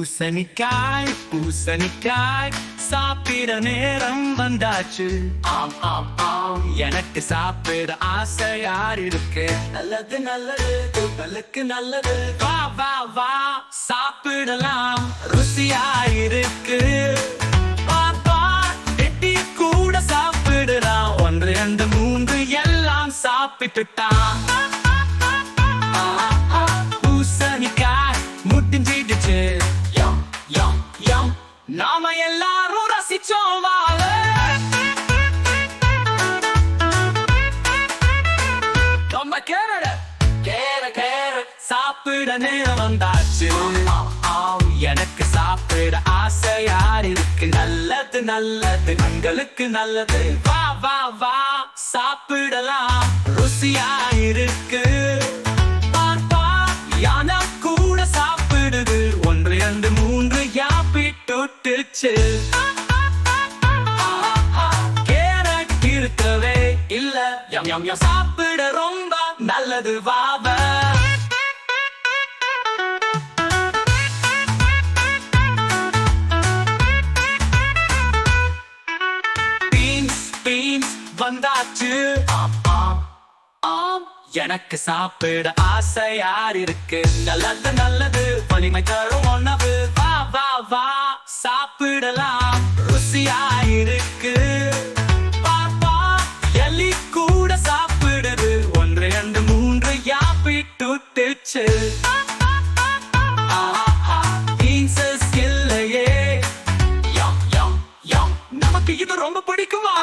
பூசணிக்காய் பூசணிக்காய் சாப்பிட நேரம் வந்தாச்சு. ஆம் ஆம் ஆம். எனக்கு சாப்பிட ஆசையா இருக்கு நல்லது நல்லது உடலுக்கு நல்லது. வா வா வா சாப்பிடலாம். ருசியா இருக்கு. கூட சாப்பிடலாம். ஒன்று ரெண்டு மூன்று எல்லாம் சாப்பிட்டுட்டான். பூசணிக்காய் முடிஞ்சிடுச்சு நாம எல்லாரும் ரசிச்சோம்? வாழ நம்ம கேரள. கேர கேர. சாப்பிட நேரம் வந்தாச்சு. ஆம், எனக்கு சாப்பிட ஆசையா இருக்கு? நல்லது நல்லது. எங்களுக்கு நல்லது. வா வா வா. சாப்பிடலாம். ருசியா இருக்கு. யாப்பிட்டுச்சு கேரட் இருக்கவே இல்ல. Yum yum yum. சாப்பிட ரொம்ப நல்லது பீன்ஸ் வந்தாச்சு. எனக்கு சாப்பிட ஆசையா இருக்கு? நல்லது நல்லது. வலிமை தரும் ருசியா இருக்கு பாப்பா எலி கூட சாப்பிடுது. ஒன்று ரெண்டு மூன்று யாப்பிட்டுச்சு பீன்சஸ் இல்லையே. நமக்கு இது ரொம்ப பிடிக்குமா?